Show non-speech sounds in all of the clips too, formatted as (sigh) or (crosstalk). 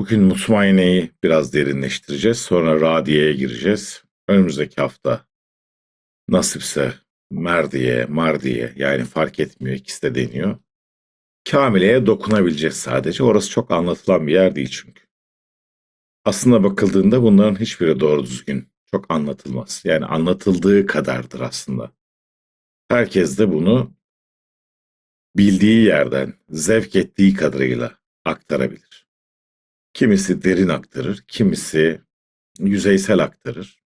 Bugün Mutmainne'yi biraz derinleştireceğiz. Sonra Radiye'ye gireceğiz. Önümüzdeki hafta nasipse Merdiye, Mardiye yani fark etmiyor ikisi de deniyor. Kamile'ye dokunabileceğiz sadece. Orası çok anlatılan bir yer değil çünkü. Aslında bakıldığında bunların hiçbiri doğru düzgün çok anlatılmaz. Yani anlatıldığı kadardır aslında. Herkes de bunu bildiği yerden, zevk ettiği kadarıyla aktarabilir. Kimisi derin aktarır, kimisi yüzeysel aktarır.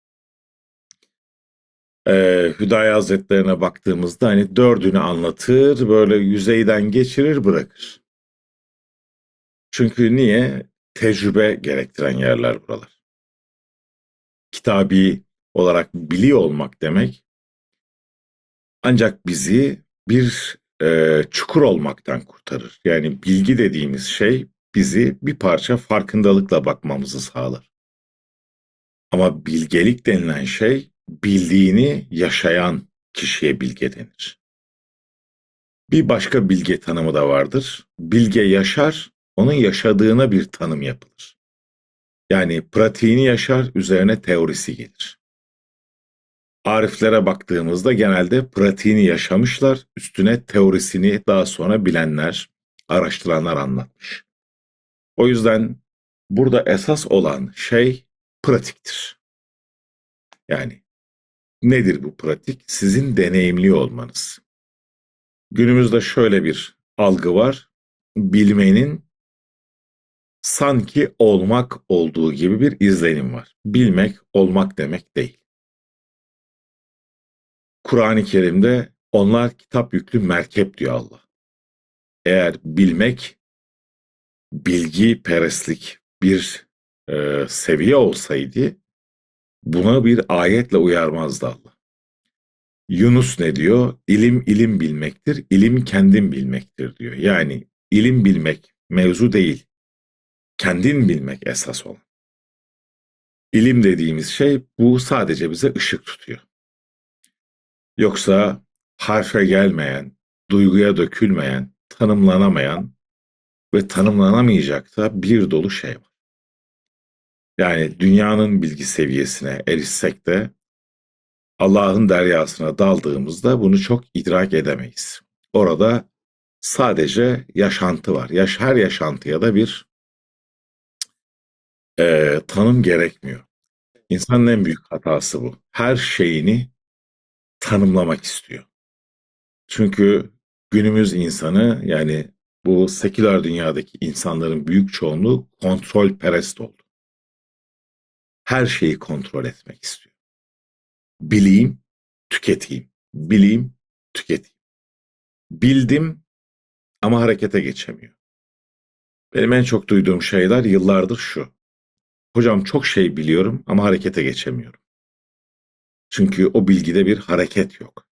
Ee, Hüdayi Hazretlerine baktığımızda hani dördünü anlatır, böyle yüzeyden geçirir, bırakır. Çünkü niye? Tecrübe gerektiren yerler buralar. Kitabi olarak biliyor olmak demek ancak bizi bir e, çukur olmaktan kurtarır. Yani bilgi dediğimiz şey bizi bir parça farkındalıkla bakmamızı sağlar. Ama bilgelik denilen şey bildiğini yaşayan kişiye bilge denir. Bir başka bilge tanımı da vardır. Bilge yaşar, onun yaşadığına bir tanım yapılır. Yani pratiğini yaşar, üzerine teorisi gelir. Ariflere baktığımızda genelde pratiğini yaşamışlar, üstüne teorisini daha sonra bilenler, araştıranlar anlatmış. O yüzden burada esas olan şey pratiktir. Yani nedir bu pratik? Sizin deneyimli olmanız. Günümüzde şöyle bir algı var. Bilmenin sanki olmak olduğu gibi bir izlenim var. Bilmek olmak demek değil. Kur'an-ı Kerim'de onlar kitap yüklü merkep diyor Allah. Eğer bilmek bilgi perestlik bir e, seviye olsaydı buna bir ayetle uyarmazdı Allah. Yunus ne diyor? İlim ilim bilmektir, ilim kendin bilmektir diyor. Yani ilim bilmek mevzu değil, kendin bilmek esas olan. İlim dediğimiz şey bu sadece bize ışık tutuyor. Yoksa harfe gelmeyen, duyguya dökülmeyen, tanımlanamayan ve tanımlanamayacak da bir dolu şey var. Yani dünyanın bilgi seviyesine erişsek de Allah'ın deryasına daldığımızda bunu çok idrak edemeyiz. Orada sadece yaşantı var. Yaş, her yaşantıya da bir e, tanım gerekmiyor. İnsanın en büyük hatası bu. Her şeyini tanımlamak istiyor. Çünkü günümüz insanı yani bu seküler dünyadaki insanların büyük çoğunluğu kontrol perest oldu. Her şeyi kontrol etmek istiyor. Bileyim, tüketeyim. Bileyim, tüketeyim. Bildim ama harekete geçemiyor. Benim en çok duyduğum şeyler yıllardır şu. Hocam çok şey biliyorum ama harekete geçemiyorum. Çünkü o bilgide bir hareket yok.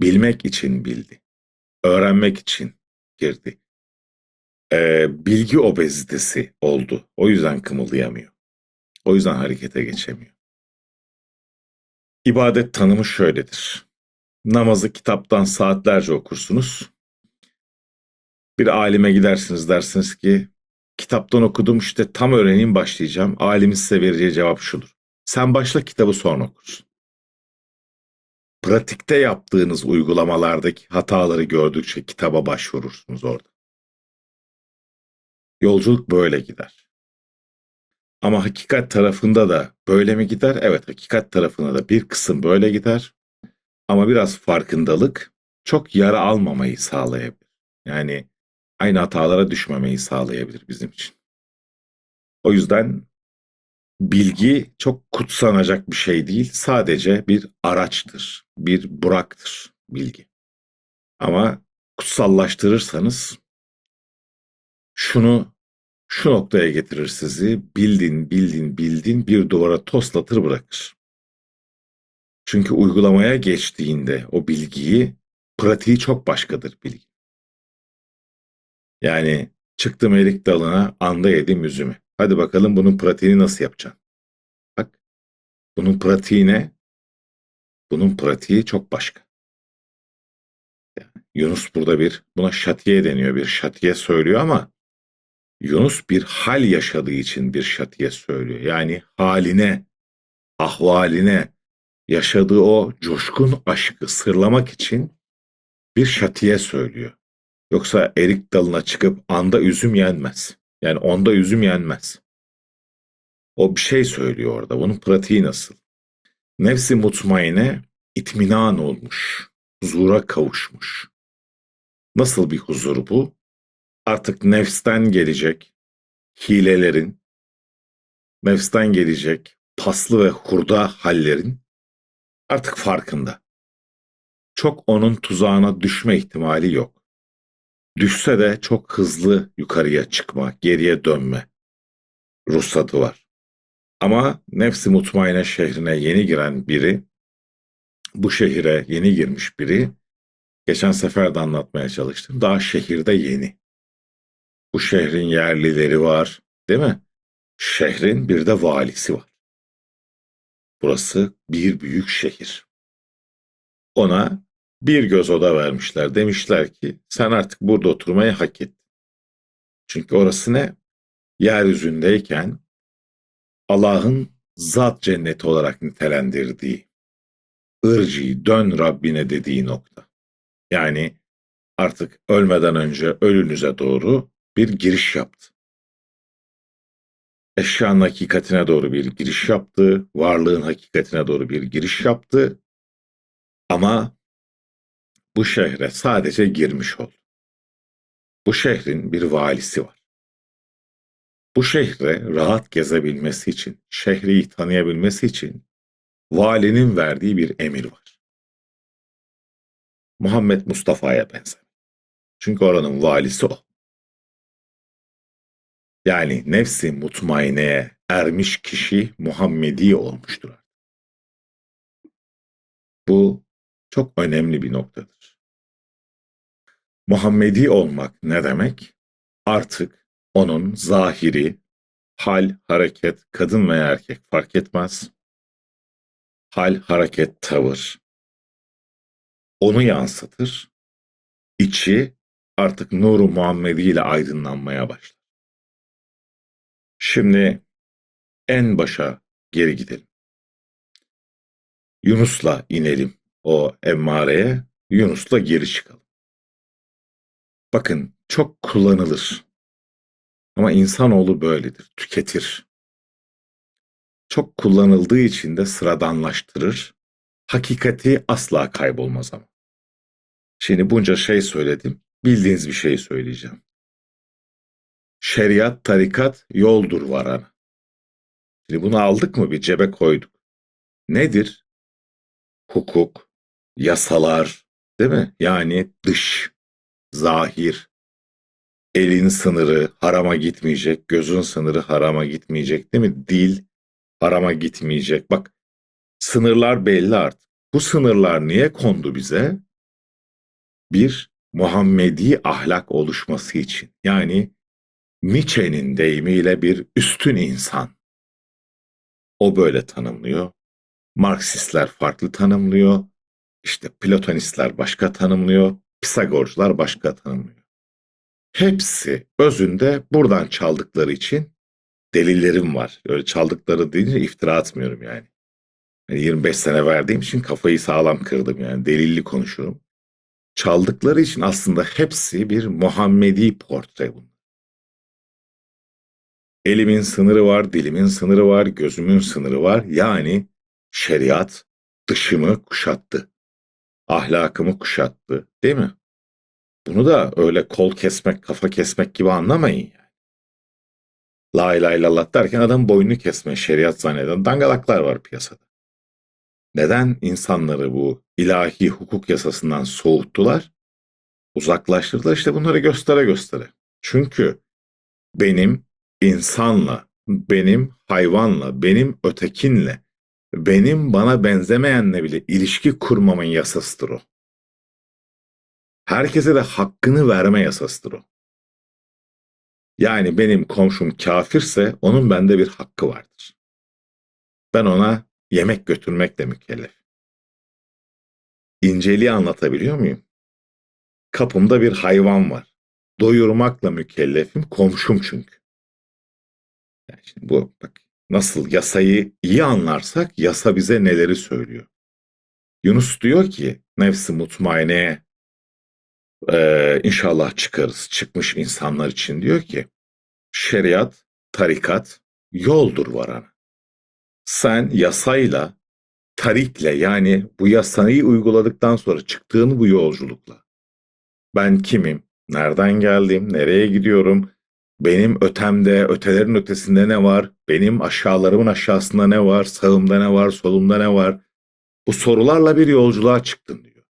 Bilmek için bildi. Öğrenmek için girdi. Ee, bilgi obezitesi oldu. O yüzden kımıldayamıyor. O yüzden harekete geçemiyor. İbadet tanımı şöyledir. Namazı kitaptan saatlerce okursunuz. Bir alime gidersiniz dersiniz ki kitaptan okudum işte tam öğreneyim başlayacağım. Alimin size vereceği cevap şudur. Sen başla kitabı sonra okursun. Pratikte yaptığınız uygulamalardaki hataları gördükçe kitaba başvurursunuz orada. Yolculuk böyle gider. Ama hakikat tarafında da böyle mi gider? Evet hakikat tarafında da bir kısım böyle gider. Ama biraz farkındalık çok yara almamayı sağlayabilir. Yani aynı hatalara düşmemeyi sağlayabilir bizim için. O yüzden bilgi çok kutsanacak bir şey değil. Sadece bir araçtır, bir buraktır bilgi. Ama kutsallaştırırsanız şunu şu noktaya getirir sizi. Bildin, bildin, bildin bir duvara toslatır bırakır. Çünkü uygulamaya geçtiğinde o bilgiyi, pratiği çok başkadır bilgi. Yani çıktım erik dalına, anda yedim üzümü. Hadi bakalım bunun pratiğini nasıl yapacaksın? Bak, bunun pratiği ne? Bunun pratiği çok başka. Yunus burada bir, buna şatiye deniyor, bir şatiye söylüyor ama Yunus bir hal yaşadığı için bir şatiye söylüyor. Yani haline, ahvaline, yaşadığı o coşkun aşkı sırlamak için bir şatiye söylüyor. Yoksa erik dalına çıkıp anda üzüm yenmez. Yani onda üzüm yenmez. O bir şey söylüyor orada. Bunun pratiği nasıl? Nefsi mutmaine itminan olmuş. Huzura kavuşmuş. Nasıl bir huzur bu? Artık nefsten gelecek hilelerin, nefsten gelecek paslı ve hurda hallerin artık farkında. Çok onun tuzağına düşme ihtimali yok. Düşse de çok hızlı yukarıya çıkma, geriye dönme ruhsatı var. Ama nefsi mutmaine şehrine yeni giren biri, bu şehire yeni girmiş biri, geçen sefer de anlatmaya çalıştım, daha şehirde yeni. Bu şehrin yerlileri var, değil mi? Şehrin bir de valisi var. Burası bir büyük şehir. Ona bir göz oda vermişler. Demişler ki sen artık burada oturmayı hak ettin. Çünkü orası ne? Yeryüzündeyken Allah'ın zat cenneti olarak nitelendirdiği, ırci dön Rabbine dediği nokta. Yani artık ölmeden önce ölünüze doğru bir giriş yaptı. Eşyanın hakikatine doğru bir giriş yaptı, varlığın hakikatine doğru bir giriş yaptı. Ama bu şehre sadece girmiş oldu. Bu şehrin bir valisi var. Bu şehre rahat gezebilmesi için, şehri tanıyabilmesi için valinin verdiği bir emir var. Muhammed Mustafa'ya benzer. Çünkü oranın valisi o. Yani nefsi mutmaineye ermiş kişi Muhammedi olmuştur. Bu çok önemli bir noktadır. Muhammedi olmak ne demek? Artık onun zahiri, hal, hareket, kadın veya erkek fark etmez. Hal, hareket, tavır onu yansıtır. İçi artık nuru Muhammedi ile aydınlanmaya başlar. Şimdi en başa geri gidelim. Yunus'la inelim o emmareye, Yunus'la geri çıkalım. Bakın çok kullanılır. Ama insanoğlu böyledir, tüketir. Çok kullanıldığı için de sıradanlaştırır. Hakikati asla kaybolmaz ama. Şimdi bunca şey söyledim, bildiğiniz bir şey söyleyeceğim. Şeriat, tarikat yoldur varana. Şimdi bunu aldık mı bir cebe koyduk. Nedir? Hukuk, yasalar, değil mi? Yani dış, zahir, elin sınırı harama gitmeyecek, gözün sınırı harama gitmeyecek değil mi? Dil harama gitmeyecek. Bak sınırlar belli artık. Bu sınırlar niye kondu bize? Bir Muhammedi ahlak oluşması için. Yani Nietzsche'nin deyimiyle bir üstün insan. O böyle tanımlıyor. Marksistler farklı tanımlıyor. İşte Platonistler başka tanımlıyor. Pisagorcular başka tanımlıyor. Hepsi özünde buradan çaldıkları için delillerim var. Öyle çaldıkları deyince iftira atmıyorum yani. yani 25 sene verdiğim için kafayı sağlam kırdım yani. Delilli konuşurum. Çaldıkları için aslında hepsi bir Muhammedi portre bunlar. Elimin sınırı var, dilimin sınırı var, gözümün sınırı var. Yani şeriat dışımı kuşattı. Ahlakımı kuşattı. Değil mi? Bunu da öyle kol kesmek, kafa kesmek gibi anlamayın yani. La ilahe illallah derken adam boynunu kesme, şeriat zanneden dangalaklar var piyasada. Neden insanları bu ilahi hukuk yasasından soğuttular? Uzaklaştırdılar işte bunları göstere göstere. Çünkü benim insanla, benim hayvanla, benim ötekinle, benim bana benzemeyenle bile ilişki kurmamın yasasıdır o. Herkese de hakkını verme yasasıdır o. Yani benim komşum kafirse onun bende bir hakkı vardır. Ben ona yemek götürmekle mükellef. İnceliği anlatabiliyor muyum? Kapımda bir hayvan var. doyurmakla mükellefim, komşum çünkü. Yani şimdi bu bak nasıl yasayı iyi anlarsak yasa bize neleri söylüyor. Yunus diyor ki nefsi mutmaineye e, inşallah çıkarız. Çıkmış insanlar için diyor ki şeriat, tarikat yoldur varana. Sen yasayla, tarikle yani bu yasayı uyguladıktan sonra çıktığın bu yolculukla ben kimim, nereden geldim, nereye gidiyorum, benim ötemde, ötelerin ötesinde ne var, benim aşağılarımın aşağısında ne var, sağımda ne var, solumda ne var, bu sorularla bir yolculuğa çıktın diyor.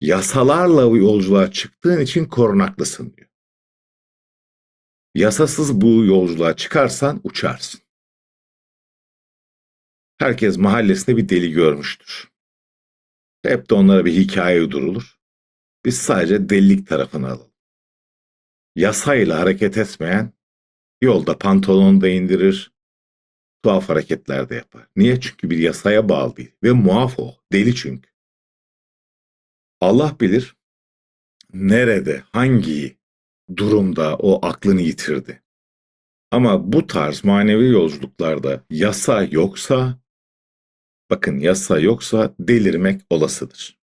Yasalarla yolculuğa çıktığın için korunaklısın diyor. Yasasız bu yolculuğa çıkarsan uçarsın. Herkes mahallesinde bir deli görmüştür. Hep de onlara bir hikaye uydurulur. Biz sadece delilik tarafını alalım. Yasayla hareket etmeyen yolda pantolonu da indirir, tuhaf hareketler de yapar. Niye? Çünkü bir yasaya bağlı değil ve muaf o. Deli çünkü. Allah bilir nerede, hangi durumda o aklını yitirdi. Ama bu tarz manevi yolculuklarda yasa yoksa, bakın yasa yoksa delirmek olasıdır.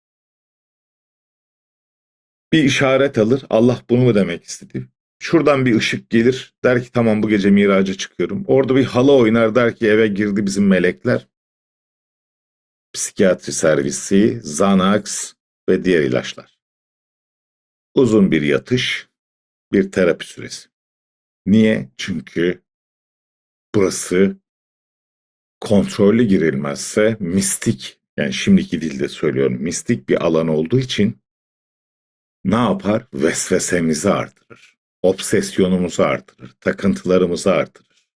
Bir işaret alır, Allah bunu mu demek istedi? Şuradan bir ışık gelir, der ki tamam bu gece miraca çıkıyorum. Orada bir halı oynar, der ki eve girdi bizim melekler. Psikiyatri servisi, Xanax ve diğer ilaçlar. Uzun bir yatış, bir terapi süresi. Niye? Çünkü burası kontrollü girilmezse mistik, yani şimdiki dilde söylüyorum, mistik bir alan olduğu için ne yapar? Vesvesemizi artırır. Obsesyonumuzu artırır. Takıntılarımızı artırır.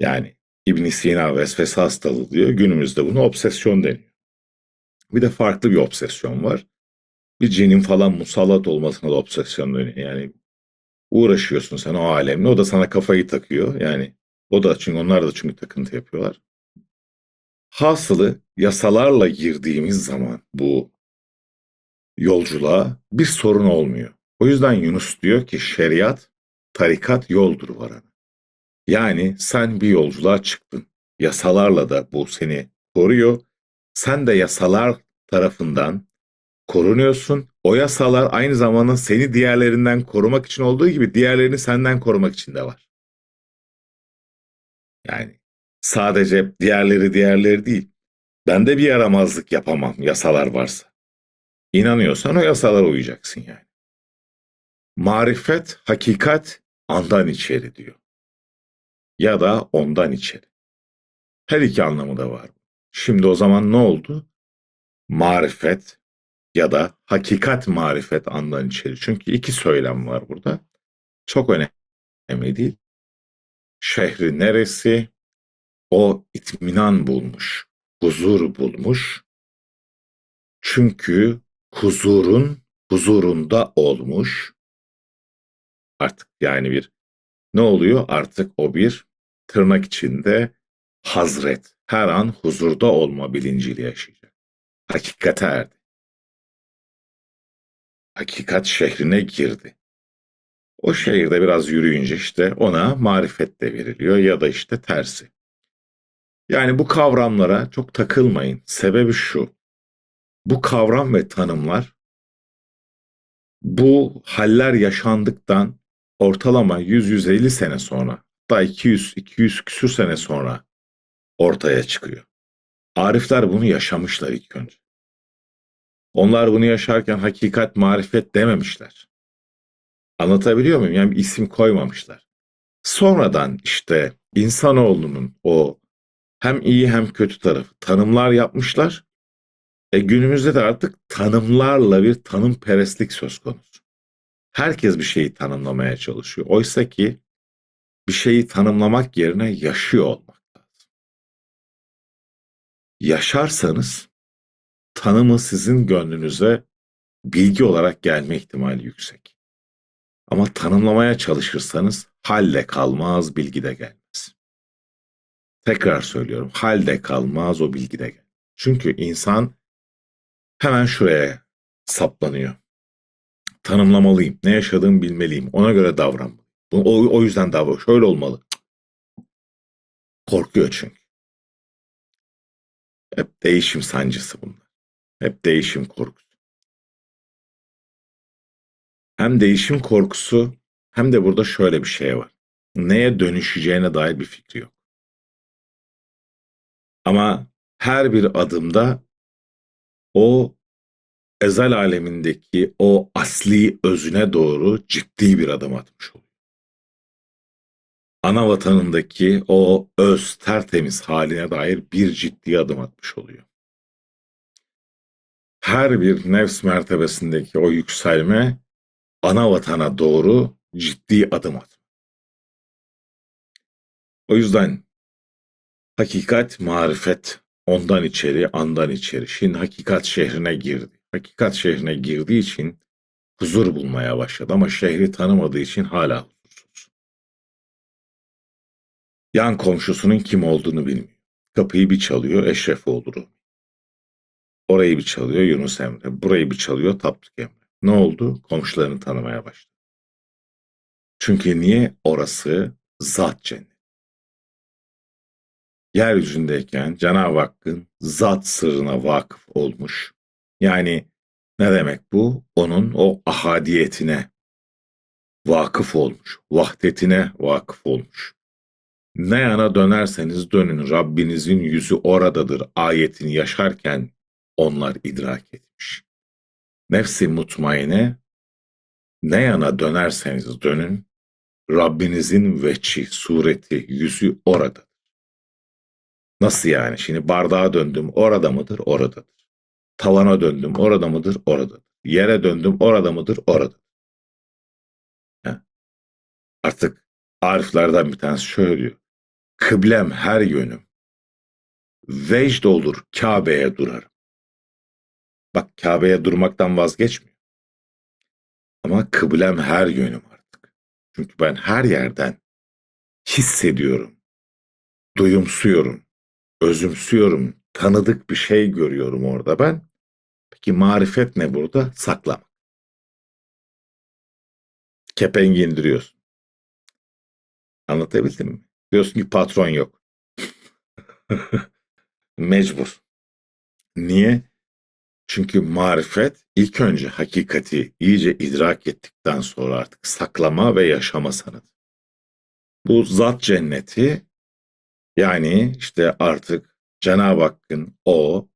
Yani ibn Sina vesvese hastalığı diyor. Günümüzde bunu obsesyon deniyor. Bir de farklı bir obsesyon var. Bir cinin falan musallat olmasına da obsesyon deniyor. Yani uğraşıyorsun sen o alemle. O da sana kafayı takıyor. Yani o da çünkü onlar da çünkü takıntı yapıyorlar. Hasılı yasalarla girdiğimiz zaman bu yolculuğa bir sorun olmuyor. O yüzden Yunus diyor ki şeriat, tarikat yoldur varana. Yani sen bir yolculuğa çıktın. Yasalarla da bu seni koruyor. Sen de yasalar tarafından korunuyorsun. O yasalar aynı zamanda seni diğerlerinden korumak için olduğu gibi diğerlerini senden korumak için de var. Yani sadece diğerleri diğerleri değil. Ben de bir yaramazlık yapamam yasalar varsa. İnanıyorsan o yasalara uyacaksın yani. Marifet, hakikat andan içeri diyor. Ya da ondan içeri. Her iki anlamı da var. Şimdi o zaman ne oldu? Marifet ya da hakikat marifet andan içeri. Çünkü iki söylem var burada. Çok önemli değil. Şehri neresi? O itminan bulmuş, huzur bulmuş. Çünkü huzurun huzurunda olmuş. Artık yani bir ne oluyor? Artık o bir tırnak içinde hazret. Her an huzurda olma bilinciyle yaşayacak. Hakikate erdi. Hakikat şehrine girdi. O şehirde biraz yürüyünce işte ona marifet de veriliyor ya da işte tersi. Yani bu kavramlara çok takılmayın. Sebebi şu. Bu kavram ve tanımlar bu haller yaşandıktan ortalama 100-150 sene sonra da 200-200 küsür sene sonra ortaya çıkıyor. Arifler bunu yaşamışlar ilk önce. Onlar bunu yaşarken hakikat, marifet dememişler. Anlatabiliyor muyum? Yani isim koymamışlar. Sonradan işte insanoğlunun o hem iyi hem kötü tarafı tanımlar yapmışlar. E günümüzde de artık tanımlarla bir tanım perestlik söz konusu. Herkes bir şeyi tanımlamaya çalışıyor. Oysa ki bir şeyi tanımlamak yerine yaşıyor olmak lazım. Yaşarsanız tanımı sizin gönlünüze bilgi olarak gelme ihtimali yüksek. Ama tanımlamaya çalışırsanız halle kalmaz, bilgi de gelmez. Tekrar söylüyorum, halde kalmaz, o bilgi de gelmez. Çünkü insan hemen şuraya saplanıyor. tanımlamalıyım. Ne yaşadığımı bilmeliyim. Ona göre davranmalıyım. O, o yüzden davran. Şöyle olmalı. Korkuyor çünkü. Hep değişim sancısı bunlar. Hep değişim korkusu. Hem değişim korkusu hem de burada şöyle bir şey var. Neye dönüşeceğine dair bir fikri yok. Ama her bir adımda o ezel alemindeki o asli özüne doğru ciddi bir adım atmış oluyor. Ana vatanındaki o öz tertemiz haline dair bir ciddi adım atmış oluyor. Her bir nefs mertebesindeki o yükselme ana vatana doğru ciddi adım atma. O yüzden hakikat, marifet ondan içeri, andan içeri. Şimdi hakikat şehrine girdi. Hakikat şehrine girdiği için huzur bulmaya başladı ama şehri tanımadığı için hala huzursuz. Yan komşusunun kim olduğunu bilmiyor. Kapıyı bir çalıyor Eşrefoğlu. Orayı bir çalıyor Yunus Emre. Burayı bir çalıyor Tapduk Emre. Ne oldu? Komşularını tanımaya başladı. Çünkü niye? Orası zat cennet. Yeryüzündeyken Cenab-ı Hakk'ın zat sırrına vakıf olmuş. Yani ne demek bu? Onun o ahadiyetine vakıf olmuş. Vahdetine vakıf olmuş. Ne yana dönerseniz dönün Rabbinizin yüzü oradadır ayetini yaşarken onlar idrak etmiş. Nefsi mutmaine ne yana dönerseniz dönün Rabbinizin veçi, sureti, yüzü orada. Nasıl yani? Şimdi bardağa döndüm orada mıdır? Oradadır. Tavana döndüm orada mıdır? Oradadır. Yere döndüm orada mıdır? Orada. Artık ariflerden bir tanesi şöyle diyor. Kıblem her yönüm. Vecd olur Kabe'ye durarım. Bak Kabe'ye durmaktan vazgeçmiyor. Ama kıblem her yönüm artık. Çünkü ben her yerden hissediyorum, duyumsuyorum, özümsüyorum, tanıdık bir şey görüyorum orada ben. Peki marifet ne burada? Saklama. Kepengi indiriyorsun. Anlatabildim mi? Diyorsun ki patron yok. (laughs) Mecbur. Niye? Çünkü marifet ilk önce hakikati iyice idrak ettikten sonra artık saklama ve yaşama sanatı. Bu zat cenneti yani işte artık Cenab-ı Hakk'ın o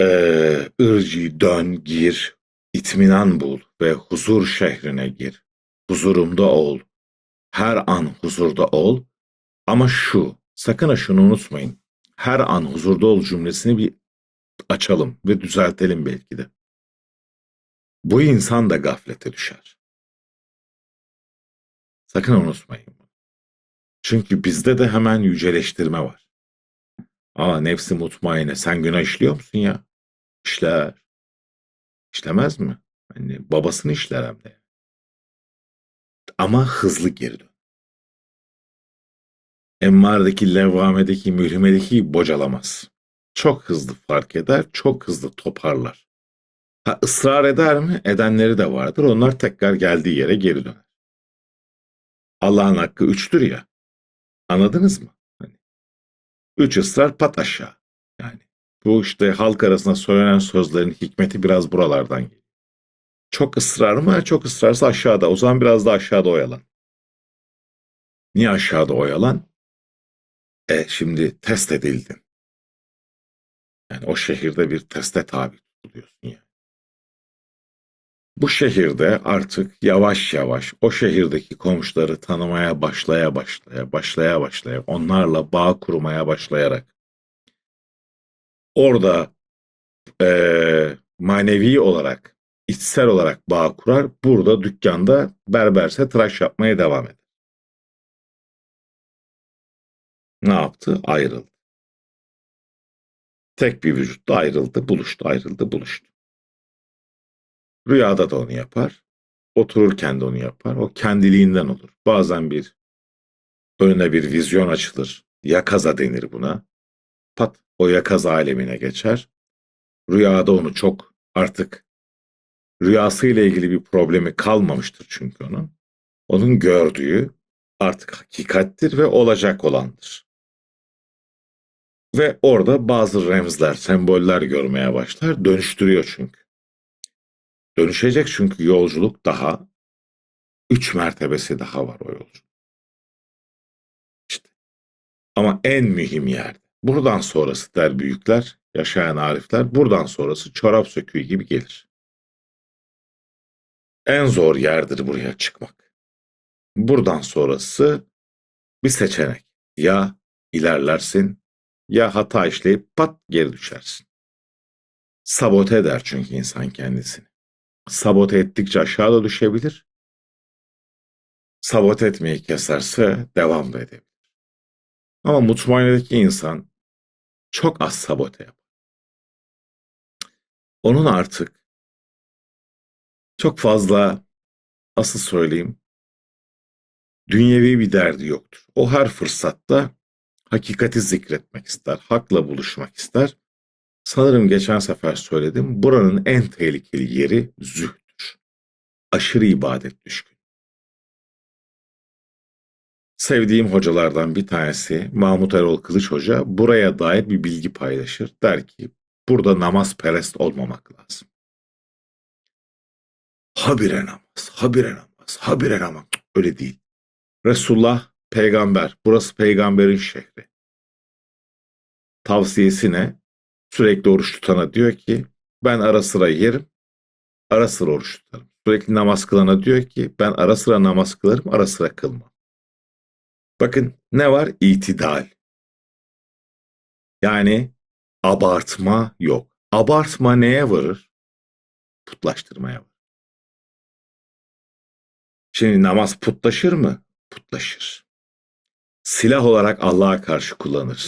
eee ırci dön gir, itminan bul ve huzur şehrine gir. Huzurumda ol. Her an huzurda ol. Ama şu, sakın ha şunu unutmayın. Her an huzurda ol cümlesini bir açalım ve düzeltelim belki de. Bu insan da gaflete düşer. Sakın unutmayın. Çünkü bizde de hemen yüceleştirme var. Aa nefsi mutmaine sen günah işliyor musun ya? İşler. İşlemez mi? Hani babasını işler hem de. Ama hızlı geri dön. Emmare'deki, levvamedeki, mülhimedeki bocalamaz. Çok hızlı fark eder, çok hızlı toparlar. Ha ısrar eder mi? Edenleri de vardır. Onlar tekrar geldiği yere geri döner. Allah'ın hakkı üçtür ya. Anladınız mı? Hani, üç ısrar pat aşağı. Yani bu işte halk arasında söylenen sözlerin hikmeti biraz buralardan geliyor. Çok ısrar mı? Çok ısrarsa aşağıda. O zaman biraz da aşağıda oyalan. Niye aşağıda oyalan? E şimdi test edildin. Yani o şehirde bir teste tabi tutuluyorsun yani. Bu şehirde artık yavaş yavaş o şehirdeki komşuları tanımaya başlaya başlaya, başlaya başlaya, onlarla bağ kurmaya başlayarak orada eee, manevi olarak, içsel olarak bağ kurar, burada dükkanda berberse tıraş yapmaya devam eder. Ne yaptı? Ayrıldı. Tek bir vücutta ayrıldı, buluştu, ayrıldı, buluştu. Rüyada da onu yapar. Otururken de onu yapar. O kendiliğinden olur. Bazen bir önüne bir vizyon açılır. Yakaza denir buna. Pat o yakaz alemine geçer. Rüyada onu çok artık Rüyasıyla ilgili bir problemi kalmamıştır çünkü onun. Onun gördüğü artık hakikattir ve olacak olandır. Ve orada bazı remzler, semboller görmeye başlar. Dönüştürüyor çünkü. Dönüşecek çünkü yolculuk daha üç mertebesi daha var o yolculuk. İşte. Ama en mühim yerde. Buradan sonrası der büyükler, yaşayan arifler, buradan sonrası çorap söküğü gibi gelir. En zor yerdir buraya çıkmak. Buradan sonrası bir seçenek. Ya ilerlersin ya hata işleyip pat geri düşersin. Sabote eder çünkü insan kendisini. Sabote ettikçe aşağıda düşebilir. Sabote etmeyi keserse devam da edebilir. Ama mutmainedeki insan çok az sabote yapar. Onun artık çok fazla nasıl söyleyeyim dünyevi bir derdi yoktur. O her fırsatta hakikati zikretmek ister, hakla buluşmak ister. Sanırım geçen sefer söyledim, buranın en tehlikeli yeri zühdür. Aşırı ibadet düşkün. Sevdiğim hocalardan bir tanesi Mahmut Erol Kılıç Hoca buraya dair bir bilgi paylaşır. Der ki burada namaz perest olmamak lazım. Habire namaz, habire namaz, habire namaz. Öyle değil. Resulullah peygamber. Burası peygamberin şehri. Tavsiyesi ne? Sürekli oruç tutana diyor ki ben ara sıra yerim, ara sıra oruç tutarım. Sürekli namaz kılana diyor ki ben ara sıra namaz kılarım, ara sıra kılmam. Bakın ne var? İtidal. Yani abartma yok. Abartma neye varır? Putlaştırmaya varır. Şimdi namaz putlaşır mı? Putlaşır. Silah olarak Allah'a karşı kullanırız.